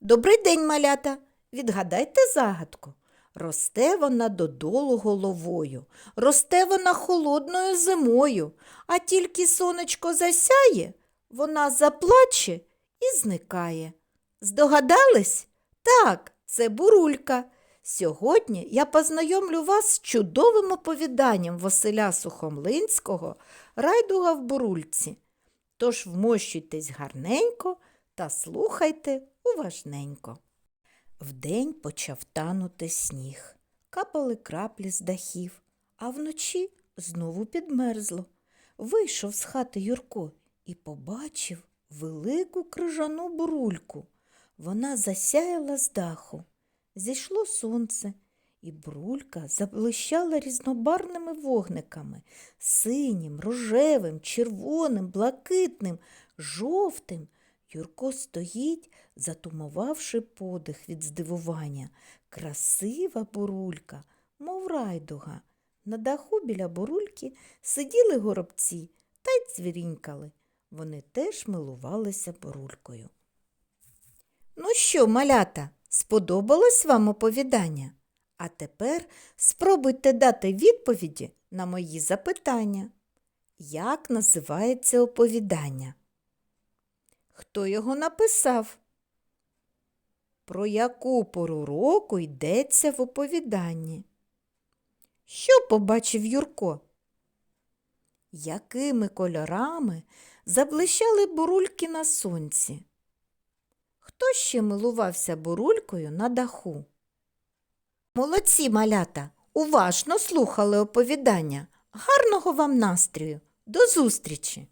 Добрий день, малята. Відгадайте загадку. Росте вона додолу головою, росте вона холодною зимою, а тільки сонечко засяє, вона заплаче і зникає. Здогадались? Так, це бурулька. Сьогодні я познайомлю вас з чудовим оповіданням Василя Сухомлинського Райдуга в бурульці. Тож вмощуйтесь гарненько та слухайте уважненько. Вдень почав танути сніг, капали краплі з дахів, а вночі знову підмерзло. Вийшов з хати Юрко і побачив велику крижану бурульку. Вона засяяла з даху. Зійшло сонце, і брулька заблищала різнобарними вогниками синім, рожевим, червоним, блакитним, жовтим. Юрко стоїть, затумувавши подих від здивування. Красива бурулька, мов райдуга. На даху біля бурульки сиділи горобці та й цвірінькали. Вони теж милувалися бурулькою. Ну що, малята, сподобалось вам оповідання? А тепер спробуйте дати відповіді на мої запитання. Як називається оповідання? Хто його написав? Про яку пору року йдеться в оповіданні? Що побачив Юрко? Якими кольорами заблищали бурульки на сонці? Хто ще милувався бурулькою на даху? Молодці малята, уважно слухали оповідання. Гарного вам настрою. До зустрічі!